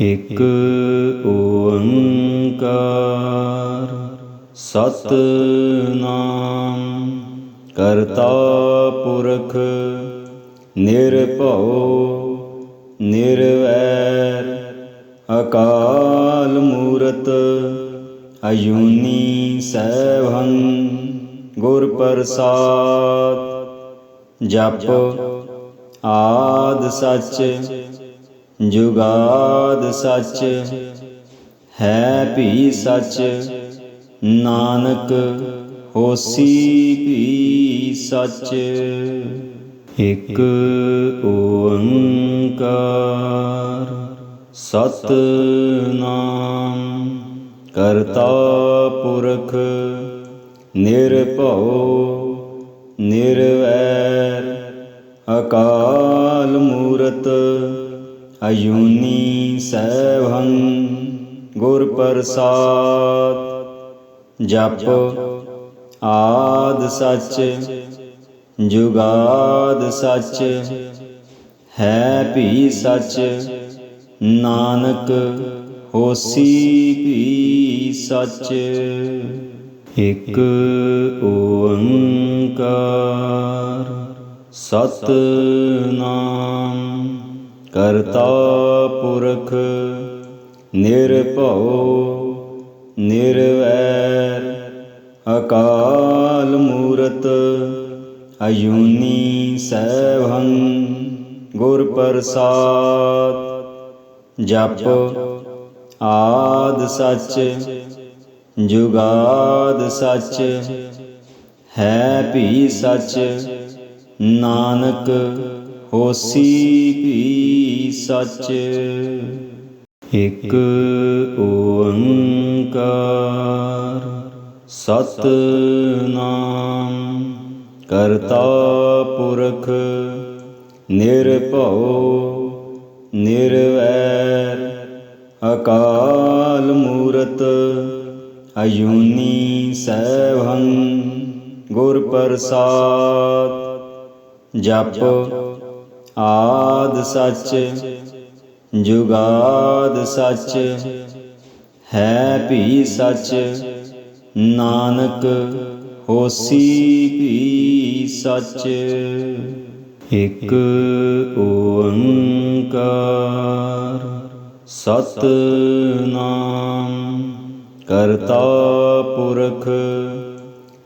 ਇਕ ਓੰਕਾਰ ਸਤਨਾਮ ਕਰਤਾ ਪੁਰਖ ਨਿਰਭਉ ਨਿਰਵੈਰ ਅਕਾਲ ਮੂਰਤ ਅਯੂਨੀ ਸੈਭੰ ਗੁਰ ਪ੍ਰਸਾਦ ਜਪ ਆਦ ਸੱਚ ਜੁਗਾਦ ਸੱਚ, ਹੈ ਭੀ ਸੱਚ, ਨਾਨਕ ਹੋਸੀ ਭੀ ਸੱਚ। ਇਕ ਓੰਕਾਰ ਸਤਨਾਮ ਕਰਤਾ ਪੁਰਖ, ਨਿਰਭਉ, ਨਿਰਵੈਰ, ਅਕਾਲ ਮੂਰਤ ਅਯੂਨੀ ਸੈਭੰ ਗੁਰ ਪ੍ਰਸਾਦ, ਜਪ ਆਦ ਸੱਚ, ਜੁਗਾਦ ਸੱਚ, ਹੈ ਭੀ ਸੱਚ, ਨਾਨਕ ਹੋਸੀ ਭੀ ਸੱਚ। ਇਕ ਓੰਕਾਰ ਸਤਨਾਮ। ਕਰਤਾ ਪੁਰਖ, ਨਿਰਭਉ, ਨਿਰਵੈਰ, ਅਕਾਲ ਮੂਰਤ, ਅਯੂਨੀ ਸੈਭੰ ਗੁਰ ਪ੍ਰਸਾਦ, ਜਪ ਆਦ ਸੱਚ, ਜੁਗਾਦ ਸੱਚ, ਹੈ ਭੀ ਸੱਚ, ਨਾਨਕ ਹੋਸੀ ਭੀ ਸੱਚ? ਇਕ ਓੰਕਾਰ ਸਤਨਾਮ ਕਰਤਾ ਪੁਰਖ ਨਿਰਭਉ ਨਿਰਵੈਰ ਅਕਾਲ ਮੂਰਤ ਅਯੂਨੀ ਸੈਭੰ ਗੁਰ ਪ੍ਰਸਾਦ ਜਪ ਆਦ ਸੱਚ, ਜੁਗਾਦ ਸੱਚ, ਹੈ ਭੀ ਸੱਚ, ਨਾਨਕ ਹੋਸੀ ਭੀ ਸੱਚ। ਇਕ ਓੰਕਾਰ ਸਤਨਾਮ ਕਰਤਾ ਪੁਰਖ,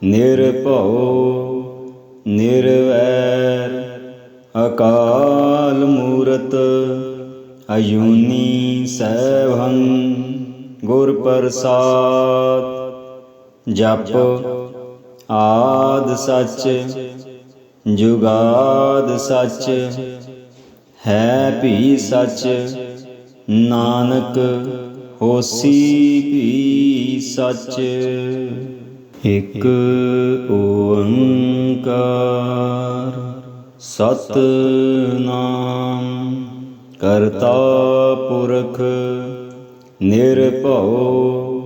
ਨਿਰਭਉ, ਨਿਰਵੈਰ। ਅਕਾਲ ਮੂਰਤ ਅਯੂਨੀ ਸੈਭੰ ਗੁਰ ਪ੍ਰਸਾਦ, ਜਪ ਆਦ ਸੱਚ, ਜੁਗਾਦ ਸੱਚ, ਹੈ ਭੀ ਸੱਚ, ਨਾਨਕ ਹੋਸੀ ਭੀ ਸੱਚ। ਇਕ ਓੰਕਾਰ ਸਤਨਾਮ। ਕਰਤਾ ਪੁਰਖ, ਨਿਰਭਉ,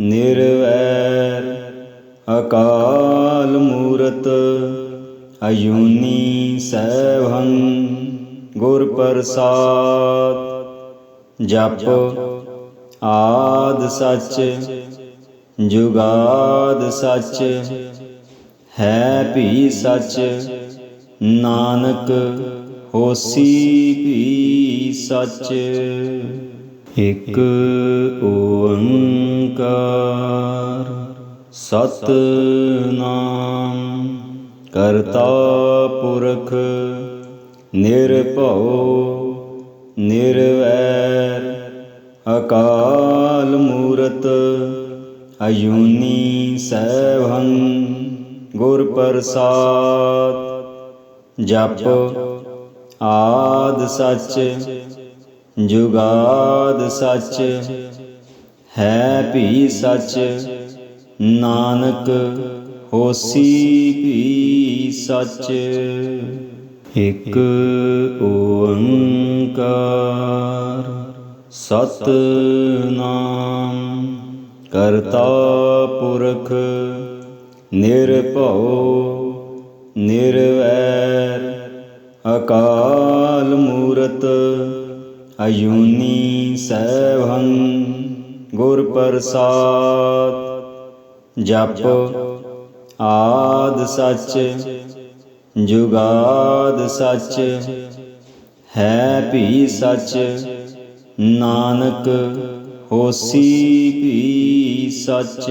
ਨਿਰਵੈਰ, ਅਕਾਲ ਮੂਰਤ, ਅਯੂਨੀ ਸੈਭੰ, ਗੁਰ ਪ੍ਰਸਾਦ, ਜਪ ਆਦ ਸੱਚ, ਜੁਗਾਦ ਸੱਚ, ਹੈ ਭੀ ਸੱਚ। ਨਾਨਕ ਹੋਸੀ ਭੀ ਸੱਚ, ਇਕ ਓੰਕਾਰ ਸਤਨਾਮ ਕਰਤਾ ਪੁਰਖ, ਨਿਰਭਉ ਨਿਰਵੈਰ ਅਕਾਲ ਮੂਰਤ, ਅਯੂਨੀ ਸੈਭੰ ਗੁਰ ਪ੍ਰਸਾਦ ਜਪ ਆਦ ਸੱਚ, ਜੁਗਾਦ ਸੱਚ, ਹੈ ਭੀ ਸੱਚ, ਨਾਨਕ ਹੋਸੀ ਭੀ ਸੱਚ। ਇਕ ਓੰਕਾਰ ਸਤਨਾਮ ਕਰਤਾ ਪੁਰਖ ਨਿਰਭਉ ਨਿਰਵੈਰ ਅਕਾਲ ਮੂਰਤ ਅਯੂਨੀ ਸੈਭੰ ਗੁਰ ਪ੍ਰਸਾਦ, ਜਪ ਆਦ ਸੱਚ, ਜੁਗਾਦ ਸੱਚ, ਹੈ ਭੀ ਸੱਚ, ਨਾਨਕ ਹੋਸੀ ਭੀ ਸੱਚ।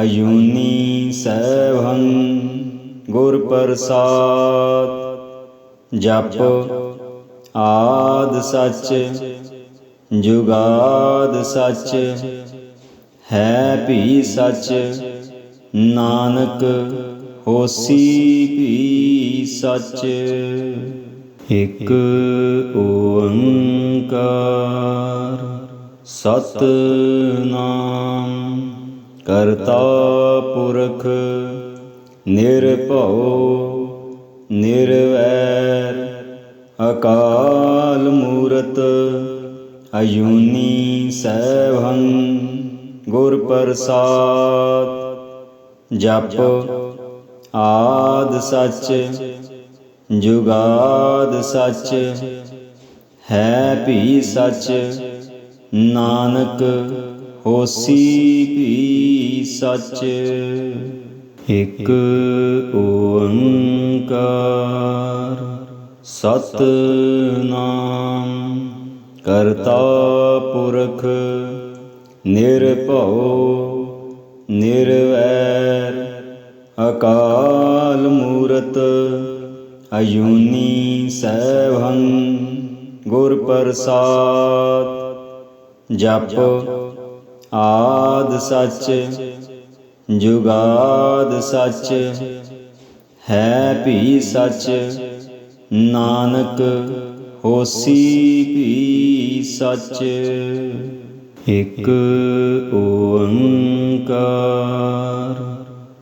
ਅਯੂਨੀ ਸੈਭੰ ਗੁਰ ਪ੍ਰਸਾਦ, ਜਪ ਆਦ ਸੱਚ, ਜੁਗਾਦ ਸੱਚ, ਹੈ ਭੀ ਸੱਚ, ਨਾਨਕ ਹੋਸੀ ਭੀ ਸੱਚ। ਇਕ ਓੰਕਾਰ ਸਤਨਾਮ। ਕਰਤਾ ਪੁਰਖ, ਨਿਰਭਉ, ਨਿਰਵੈਰ, ਅਕਾਲ ਮੂਰਤ, ਅਯੂਨੀ ਸੈਭੰ ਗੁਰ ਪ੍ਰਸਾਦ, ਜਪ ਆਦ ਸੱਚ, ਜੁਗਾਦ ਸੱਚ, ਹੈ ਭੀ ਸੱਚ, ਨਾਨਕ ਹੋਸੀ ਭੀ ਸੱਚ? ਇਕ ਓੰਕਾਰ ਸਤਨਾਮ ਕਰਤਾ ਪੁਰਖ ਨਿਰਭਉ ਨਿਰਵੈਰ ਅਕਾਲ ਮੂਰਤ ਅਯੂਨੀ ਸੈਭੰ ਗੁਰ ਪ੍ਰਸਾਦ ਜਪ ਆਦ ਸੱਚ, ਜੁਗਾਦ ਸੱਚ, ਹੈ ਭੀ ਸੱਚ, ਨਾਨਕ ਹੋਸੀ ਭੀ ਸੱਚ। ਇਕ ਓੰਕਾਰ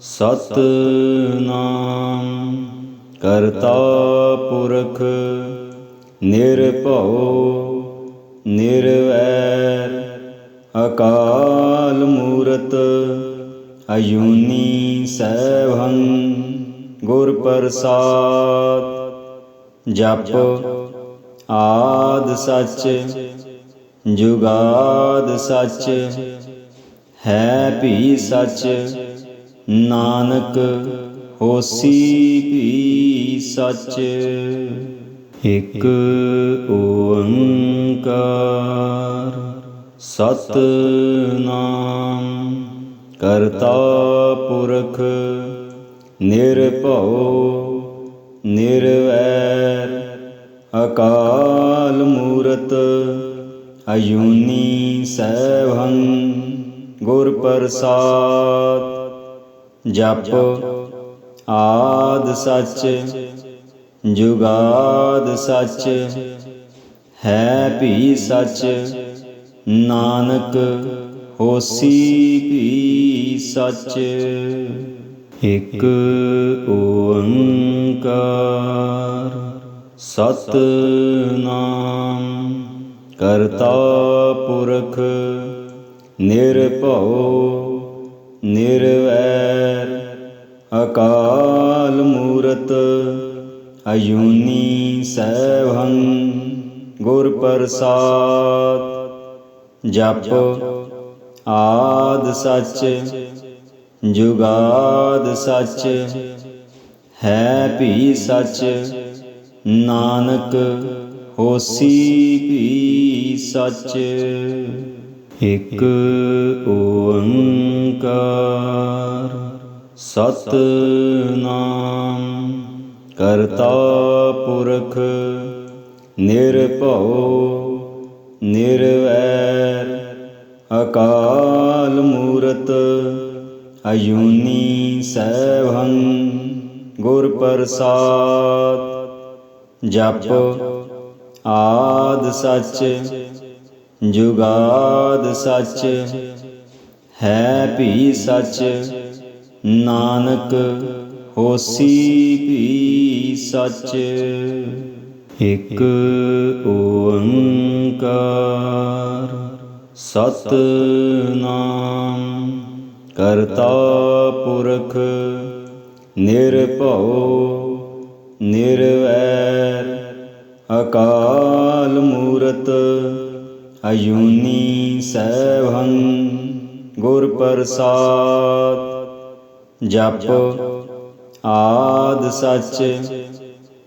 ਸਤਨਾਮ ਕਰਤਾ ਪੁਰਖ, ਨਿਰਭਉ, ਨਿਰਵੈਰ। ਅਕਾਲ ਮੂਰਤ ਅਯੂਨੀ ਸੈਭੰ ਗੁਰ ਪ੍ਰਸਾਦ, ਜਪ ਆਦ ਸੱਚ, ਜੁਗਾਦ ਸੱਚ, ਹੈ ਭੀ ਸੱਚ, ਨਾਨਕ ਹੋਸੀ ਭੀ ਸੱਚ। ਇਕ ਓੰਕਾਰ ਸਤਨਾਮ ਕਰਤਾ ਪੁਰਖ, ਨਿਰਭਉ, ਨਿਰਵੈਰ, ਅਕਾਲ ਮੂਰਤ, ਅਯੂਨੀ ਸੈਭੰ ਗੁਰ ਪ੍ਰਸਾਦ, ਜਪ ਆਦ ਸੱਚ, ਜੁਗਾਦ ਸੱਚ, ਹੈ ਭੀ ਸੱਚ ਨਾਨਕ ਹੋਸੀ ਭੀ ਸੱਚ। ਇਕ ਓੰਕਾਰ ਸਤਨਾਮ ਕਰਤਾ ਪੁਰਖ ਨਿਰਭਉ ਨਿਰਵੈਰ ਅਕਾਲ ਮੂਰਤ ਅਯੂਨੀ ਸੈਭੰ ਗੁਰ ਪ੍ਰਸਾਦ ਜਪ ਆਦ ਸੱਚ, ਜੁਗਾਦ ਸੱਚ, ਹੈ ਭੀ ਸੱਚ, ਨਾਨਕ ਹੋਸੀ ਵੀ ਸੱਚ। ਇਕ ਓੰਕਾਰ ਸਤਨਾਮ ਕਰਤਾ ਪੁਰਖ ਨਿਰਭਉ ਨਿਰਵੈਰ ਅਕਾਲ ਮੂਰਤ ਅਯੂਨੀ ਸੈਭੰ ਗੁਰ ਪ੍ਰਸਾਦ, ਜਪ ਆਦ ਸੱਚ, ਜੁਗਾਦ ਸੱਚ, ਹੈ ਭੀ ਸੱਚ, ਨਾਨਕ ਹੋਸੀ ਭੀ ਸੱਚ। ਇਕ ਓੰਕਾਰ ਸਤਨਾਮ ਕਰਤਾ ਪੁਰਖ ਨਿਰਭਉ ਨਿਰਵੈਰ ਅਕਾਲ ਮੂਰਤ ਅਯੂਨੀ ਸੈਭੰ ਗੁਰ ਪ੍ਰਸਾਦ ਜਪ ਆਦ ਸੱਚ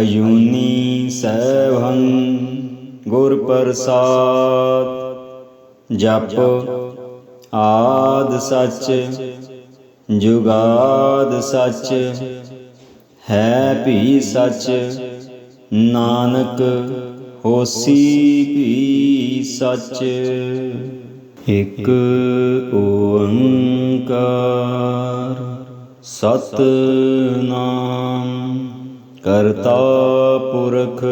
ਅਯੂਨੀ ਸੈਭੰ ਗੁਰ ਪ੍ਰਸਾਦ, ਜਪ ਆਦ ਸੱਚ, ਜੁਗਾਦ ਸੱਚ, ਹੈ ਭੀ ਸੱਚ, ਨਾਨਕ ਹੋਸੀ ਭੀ ਸੱਚ। ਇਕ ਓੰਕਾਰ ਸਤਨਾਮ। ਕਰਤਾ ਪੁਰਖ,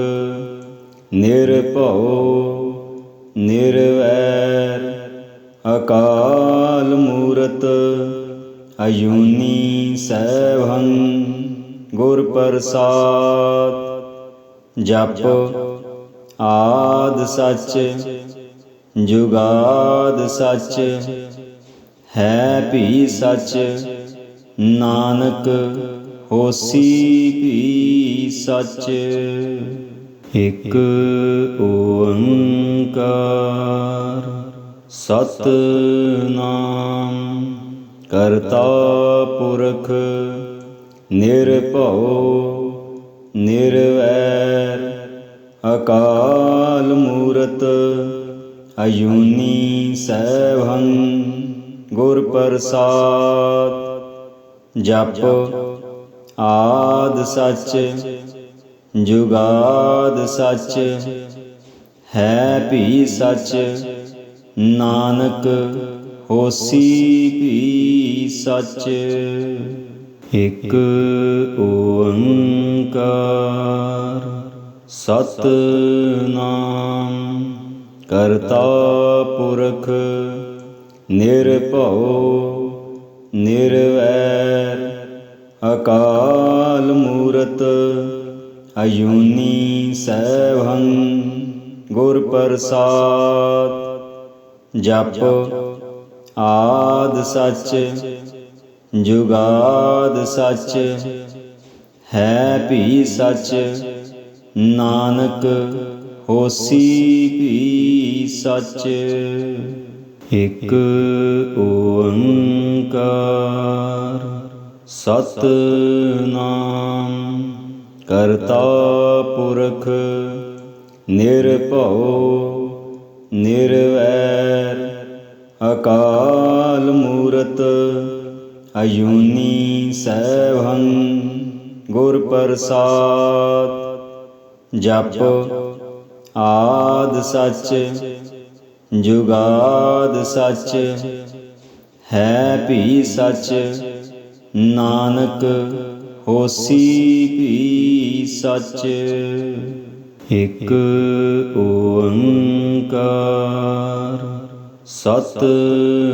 ਨਿਰਭਉ, ਨਿਰਵੈਰ, ਅਕਾਲ ਮੂਰਤ, ਅਯੂਨੀ ਸੈਭੰ ਗੁਰ ਪ੍ਰਸਾਦ, ਜਪ ਆਦ ਸੱਚ, ਜੁਗਾਦ ਸੱਚ, ਹੈ ਭੀ ਸੱਚ, ਨਾਨਕ ਹੋਸੀ ਭੀ ਸੱਚ? ਇਕ ਓੰਕਾਰ ਸਤਨਾਮ ਕਰਤਾ ਪੁਰਖ ਨਿਰਭਉ ਨਿਰਵੈਰ ਅਕਾਲ ਮੂਰਤ ਅਯੂਨੀ ਸੈਭੰ ਗੁਰ ਪ੍ਰਸਾਦ ਜਪ ਆਦ ਸੱਚ, ਜੁਗਾਦ ਸੱਚ, ਹੈ ਭੀ ਸੱਚ, ਨਾਨਕ ਹੋਸੀ ਭੀ ਸੱਚ। ਇਕ ਓੰਕਾਰ ਸਤਨਾਮ ਕਰਤਾ ਪੁਰਖ, ਨਿਰਭਉ, ਨਿਰਵੈਰ। ਅਕਾਲ ਮੂਰਤ ਅਯੂਨੀ ਸੈਭੰ ਗੁਰ ਪ੍ਰਸਾਦ, ਜਪ ਆਦ ਸੱਚ, ਜੁਗਾਦ ਸੱਚ, ਹੈ ਭੀ ਸੱਚ, ਨਾਨਕ ਹੋਸੀ ਭੀ ਸੱਚ। ਇਕ ਓੰਕਾਰ ਸਤਨਾਮ। ਕਰਤਾ ਪੁਰਖ, ਨਿਰਭਉ, ਨਿਰਵੈਰ, ਅਕਾਲ ਮੂਰਤ, ਅਯੂਨੀ ਸੈਭੰ ਗੁਰ ਪ੍ਰਸਾਦ। ਜਪ ਆਦ ਸੱਚ, ਜੁਗਾਦ ਸੱਚ, ਹੈ ਭੀ ਸੱਚ ਨਾਨਕ ਹੋਸੀ ਭੀ ਸੱਚ, ਇਕ ਓੰਕਾਰ ਸਤਨਾਮ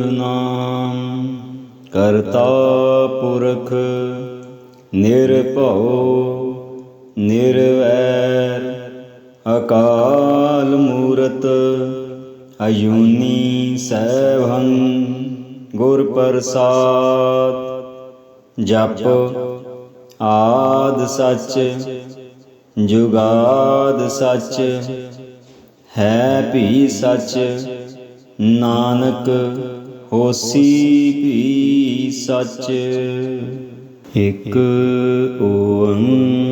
ਕਰਤਾ ਪੁਰਖ, ਨਿਰਭਉ, ਨਿਰਵੈਰ, ਅਕਾਲ ਮੂਰਤ, ਅਯੂਨੀ ਸੈਭੰ ਗੁਰ ਪ੍ਰਸਾਦ ਜਪ ਆਦ ਸੱਚ, ਜੁਗਾਦ ਸੱਚ, ਹੈ ਭੀ ਸੱਚ, ਨਾਨਕ ਹੋਸੀ ਭੀ ਸੱਚ। ਇਕ ਓੰਕਾਰ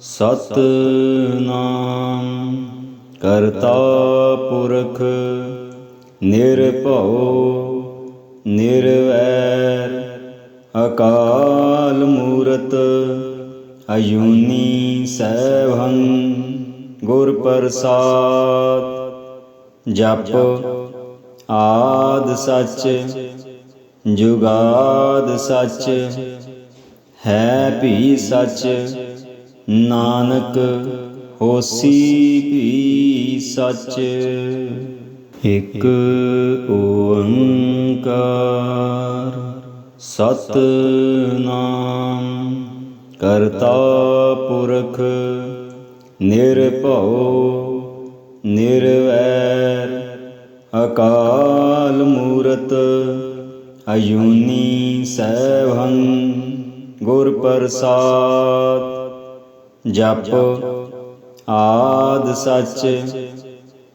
ਸਤਨਾਮ ਕਰਤਾ ਪੁਰਖ ਨਿਰਭਉ ਨਿਰਵੈਰ ਅਕਾਲ ਮੂਰਤ ਅਯੂਨੀ ਸੈਭੰ ਗੁਰ ਪ੍ਰਸਾਦ, ਜਪ ਆਦ ਸੱਚ, ਜੁਗਾਦ ਸੱਚ, ਹੈ ਭੀ ਸੱਚ, ਨਾਨਕ ਹੋਸੀ ਭੀ ਸੱਚ। ਇਕ ਓੰਕਾਰ ਸਤਨਾਮ ਕਰਤਾ ਪੁਰਖ ਨਿਰਭਉ ਨਿਰਵੈਰ ਅਕਾਲ ਮੂਰਤ ਅਯੂਨੀ ਸੈਭੰ ਗੁਰ ਪ੍ਰਸਾਦ ਜਪ ਆਦ ਸੱਚ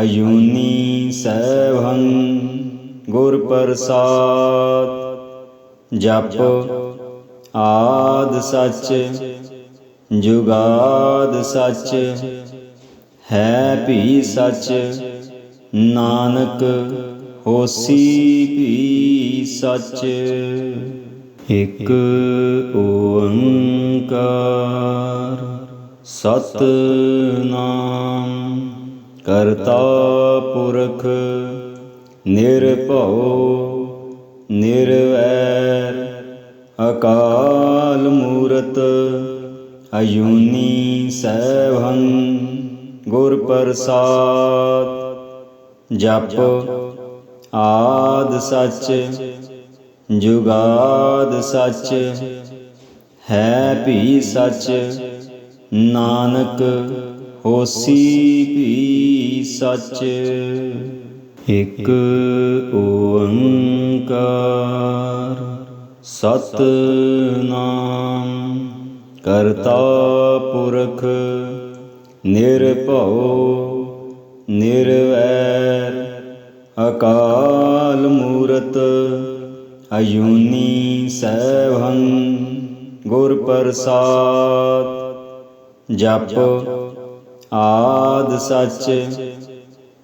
ਅਯੂਨੀ ਸੈਭੰ ਗੁਰ ਪ੍ਰਸਾਦ, ਜਪ ਆਦ ਸੱਚ, ਜੁਗਾਦ ਸੱਚ, ਹੈ ਭੀ ਸੱਚ, ਨਾਨਕ ਹੋਸੀ ਭੀ ਸੱਚ। ਇਕ ਓੰਕਾਰ ਸਤਨਾਮ। ਕਰਤਾ ਪੁਰਖ, ਨਿਰਭਉ, ਨਿਰਵੈਰ, ਅਕਾਲ ਮੂਰਤ, ਅਯੂਨੀ ਸੈਭੰ ਗੁਰ ਪ੍ਰਸਾਦ, ਜਪ ਆਦ ਸੱਚ, ਜੁਗਾਦ ਸੱਚ, ਹੈ ਭੀ ਸੱਚ, ਨਾਨਕ ਹੋਸੀ ਭੀ ਸੱਚ। ਇਕ ਓੰਕਾਰ ਸਤਨਾਮ ਕਰਤਾ ਪੁਰਖ ਨਿਰਭਉ ਨਿਰਵੈਰ ਅਕਾਲ ਮੂਰਤ ਅਯੂਨੀ ਸੈਭੰ ਗੁਰ ਪ੍ਰਸਾਦ ਜਪ ਆਦ ਸੱਚ,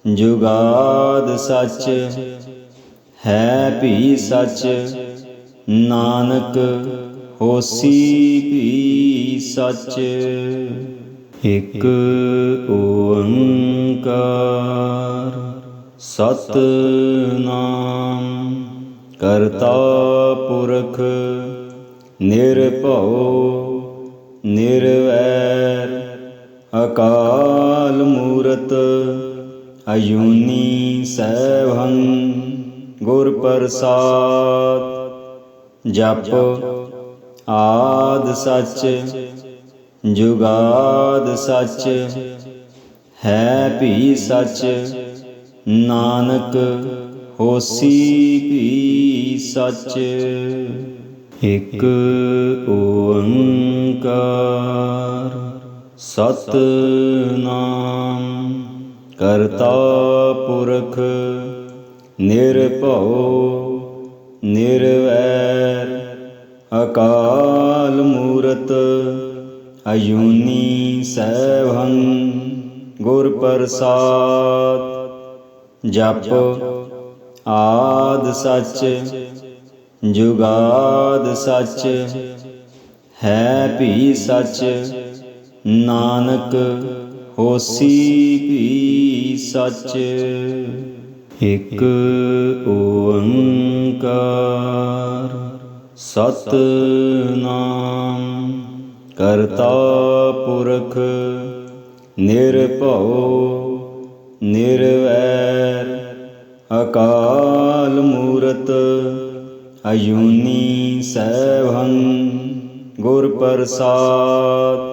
ਜੁਗਾਦ ਸੱਚ, ਹੈ ਭੀ ਸੱਚ, ਨਾਨਕ ਹੋਸੀ ਭੀ ਸੱਚ। ਇਕ ਓੰਕਾਰ ਸਤਨਾਮ ਕਰਤਾ ਪੁਰਖ, ਨਿਰਭਉ, ਨਿਰਵੈਰ। ਅਕਾਲ ਮੂਰਤ ਅਯੂਨੀ ਸੈਭੰ ਗੁਰ ਪ੍ਰਸਾਦ, ਜਪ ਆਦ ਸੱਚ, ਜੁਗਾਦ ਸੱਚ, ਹੈ ਭੀ ਸੱਚ, ਨਾਨਕ ਹੋਸੀ ਭੀ ਸੱਚ। ਇਕ ਓੰਕਾਰ ਸਤਨਾਮ। ਕਰਤਾ ਪੁਰਖ, ਨਿਰਭਉ, ਨਿਰਵੈਰ, ਅਕਾਲ ਮੂਰਤ, ਅਯੂਨੀ ਸੈਭੰ, ਗੁਰ ਪ੍ਰਸਾਦ, ਜਪ ਆਦ ਸੱਚ, ਜੁਗਾਦ ਸੱਚ, ਹੈ ਭੀ ਸੱਚ। ਨਾਨਕ ਹੋਸੀ ਵੀ ਸੱਚ, ਇਕ ਓੰਕਾਰ ਸਤਨਾਮ ਕਰਤਾ ਪੁਰਖ, ਨਿਰਭਉ, ਨਿਰਵੈਰ, ਅਕਾਲ ਮੂਰਤ, ਅਯੂਨੀ ਸੈਭੰ ਗੁਰ ਪ੍ਰਸਾਦ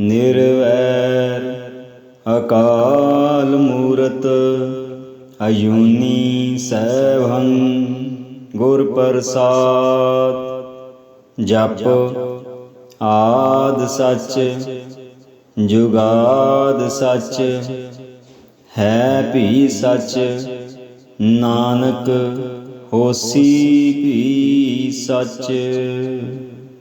ਨਿਰਵੈਰ ਅਕਾਲ ਮੂਰਤ ਅਯੂਨੀ ਸੈਭੰ ਗੁਰ ਪ੍ਰਸਾਦ, ਜਪ ਆਦ ਸੱਚ, ਜੁਗਾਦ ਸੱਚ, ਹੈ ਭੀ ਸੱਚ, ਨਾਨਕ ਹੋਸੀ ਭੀ ਸੱਚ।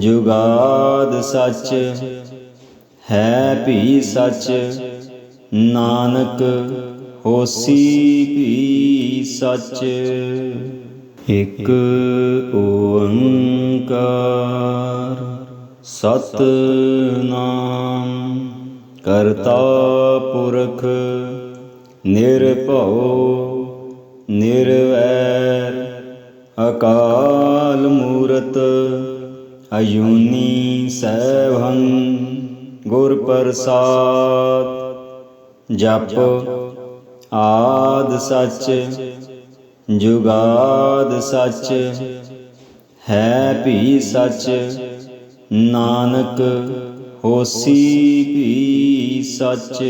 ਜੁਗਾਦ ਸੱਚ, ਹੈ ਭੀ ਸੱਚ, ਨਾਨਕ ਹੋਸੀ ਭੀ ਸੱਚ। ਇਕ ਓੰਕਾਰ ਸਤਨਾਮ, ਕਰਤਾ ਪੁਰਖ, ਨਿਰਭਉ, ਨਿਰਵੈਰ, ਅਕਾਲ ਮੂਰਤ। ਅਯੂਨੀ ਸੈਭੰ ਗੁਰ ਪ੍ਰਸਾਦ, ਜਪ ਆਦ ਸੱਚ, ਜੁਗਾਦ ਸੱਚ, ਹੈ ਭੀ ਸੱਚ, ਨਾਨਕ ਹੋਸੀ ਭੀ ਸੱਚ।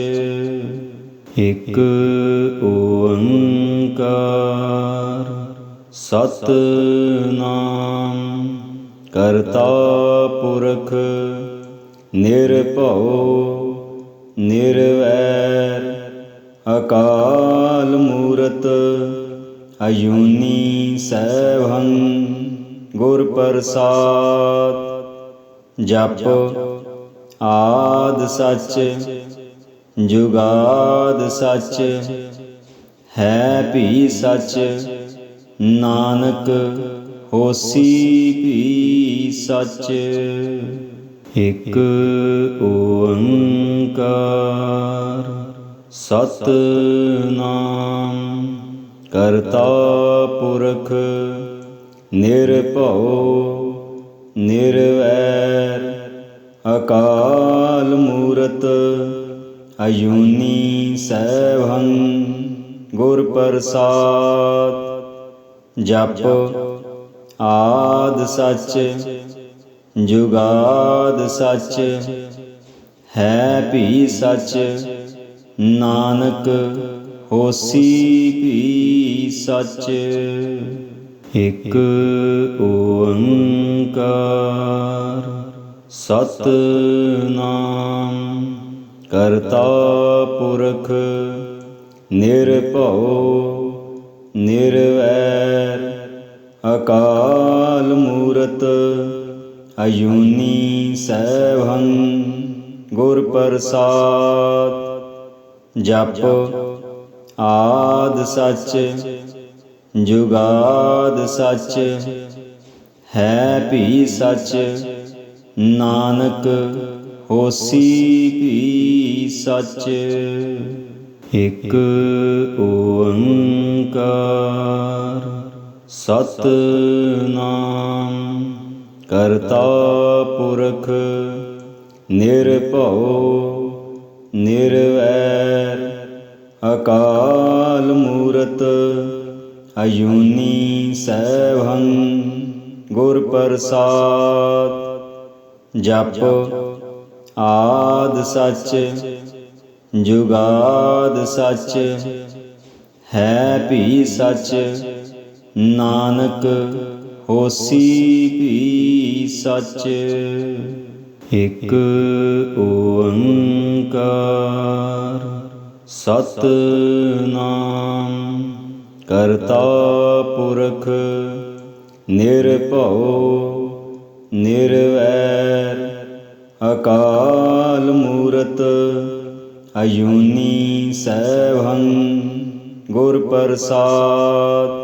ਇਕ ਓੰਕਾਰ ਸਤਨਾਮ। ਕਰਤਾ ਪੁਰਖ, ਨਿਰਭਉ, ਨਿਰਵੈਰ, ਅਕਾਲ ਮੂਰਤ, ਅਯੂਨੀ ਸੈਭੰ, ਗੁਰ ਪ੍ਰਸਾਦ, ਜਪ ਆਦ ਸੱਚ, ਜੁਗਾਦ ਸੱਚ, ਹੈ ਭੀ ਸੱਚ, ਨਾਨਕ ਹੋਸੀ ਭੀ ਸੱਚ। ਇਕ ਓੰਕਾਰ ਸਤਨਾਮ ਕਰਤਾ ਪੁਰਖ ਨਿਰਭਉ ਨਿਰਵੈਰ ਅਕਾਲ ਮੂਰਤ ਅਯੂਨੀ ਸੈਭੰ ਗੁਰ ਪ੍ਰਸਾਦ ਜਪ ਆਦ ਸੱਚ, ਜੁਗਾਦ ਸੱਚ, ਹੈ ਭੀ ਸੱਚ, ਨਾਨਕ ਹੋਸੀ ਭੀ ਸੱਚ। ਇਕ ਓੰਕਾਰ ਸਤਨਾਮ ਕਰਤਾ ਪੁਰਖ, ਨਿਰਭਉ, ਨਿਰਵੈਰ। ਅਕਾਲ ਮੂਰਤ ਅਯੂਨੀ ਸੈਭੰ ਗੁਰ ਪ੍ਰਸਾਦ, ਜਪ ਆਦ ਸੱਚ, ਜੁਗਾਦ ਸੱਚ, ਹੈ ਭੀ ਸੱਚ, ਨਾਨਕ ਹੋਸੀ ਭੀ ਸੱਚ। ਇਕ ਓੰਕਾਰ ਸਤਨਾਮ। ਕਰਤਾ ਪੁਰਖ, ਨਿਰਭਉ, ਨਿਰਵੈਰ, ਅਕਾਲ ਮੂਰਤ, ਅਯੂਨੀ ਸੈਭੰ ਗੁਰ ਪ੍ਰਸਾਦ। ਜਪ ਆਦ ਸੱਚ, ਜੁਗਾਦ ਸੱਚ, ਹੈ ਭੀ ਸੱਚ ਨਾਨਕ ਹੋਸੀ ਭੀ ਸੱਚ, ਇਕ ਓੰਕਾਰ ਸਤਨਾਮ ਕਰਤਾ ਪੁਰਖ, ਨਿਰਭਉ, ਨਿਰਵੈਰ, ਅਕਾਲ ਮੂਰਤ, ਅਯੂਨੀ ਸੈਭੰ ਗੁਰ ਪ੍ਰਸਾਦ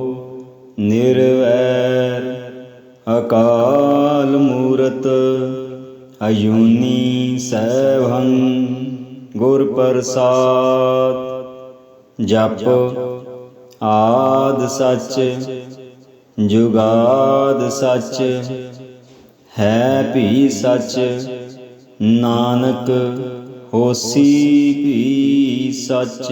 ਨਿਰਵੈਰ ਅਕਾਲ ਮੂਰਤ ਅਯੂਨੀ ਸੈਭੰ ਗੁਰ ਪ੍ਰਸਾਦ, ਜਪ ਆਦ ਸੱਚ, ਜੁਗਾਦ ਸੱਚ, ਹੈ ਭੀ ਸੱਚ, ਨਾਨਕ ਹੋਸੀ ਭੀ ਸੱਚ।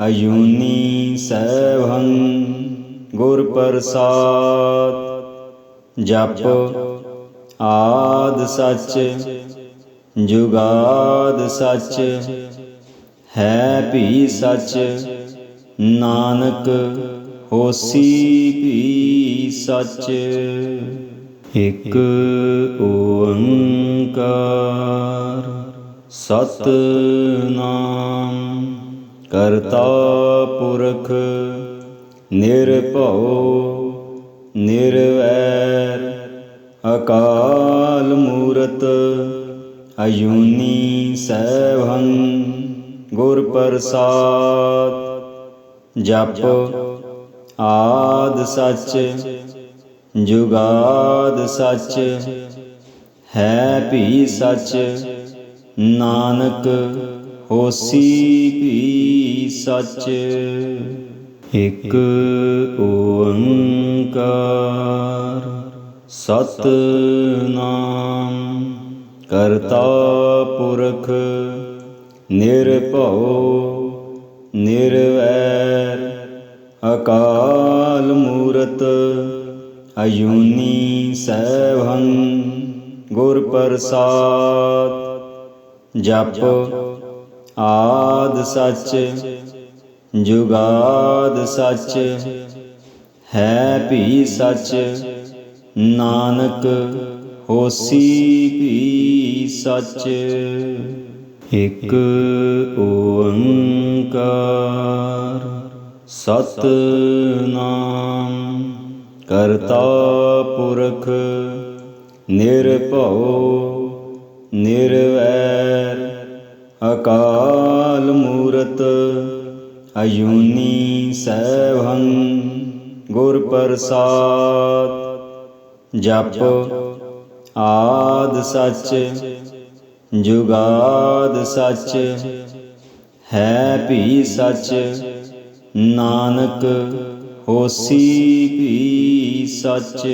ਅਯੂਨੀ ਸੈਭੰ ਗੁਰ ਪ੍ਰਸਾਦ, ਜਪ ਆਦ ਸੱਚ, ਜੁਗਾਦ ਸੱਚ, ਹੈ ਭੀ ਸੱਚ, ਨਾਨਕ ਹੋਸੀ ਭੀ ਸੱਚ। ਇਕ ਓੰਕਾਰ ਸਤਨਾਮ। ਕਰਤਾ ਪੁਰਖ, ਨਿਰਭਉ, ਨਿਰਵੈਰ, ਅਕਾਲ ਮੂਰਤ, ਅਯੂਨੀ ਸੈਭੰ, ਗੁਰ ਪ੍ਰਸਾਦ, ਜਪ ਆਦ ਸੱਚ, ਜੁਗਾਦ ਸੱਚ, ਹੈ ਭੀ ਸੱਚ, ਨਾਨਕ ਹੋਸੀ ਭੀ ਸੱਚ। ਇਕ ਓੰਕਾਰ ਸਤਨਾਮ ਕਰਤਾ ਪੁਰਖ ਨਿਰਭਉ ਨਿਰਵੈਰ ਅਕਾਲ ਮੂਰਤ ਅਯੂਨੀ ਸੈਭੰ ਗੁਰ ਪ੍ਰਸਾਦ ਜਪ ਆਦ ਸੱਚ, ਜੁਗਾਦ ਸੱਚ, ਹੈ ਭੀ ਸੱਚ, ਨਾਨਕ ਹੋਸੀ ਭੀ ਸੱਚ। ਇਕ ਓੰਕਾਰ ਸਤਨਾਮ ਕਰਤਾ ਪੁਰਖ, ਨਿਰਭਉ, ਨਿਰਵੈਰ। ਅਕਾਲ ਮੂਰਤ ਅਯੂਨੀ ਸੈਭੰ ਗੁਰ ਪ੍ਰਸਾਦ, ਜਪ ਆਦ ਸੱਚ, ਜੁਗਾਦ ਸੱਚ, ਹੈ ਵੀ ਸੱਚ, ਨਾਨਕ ਹੋਸੀ ਵੀ ਸੱਚ।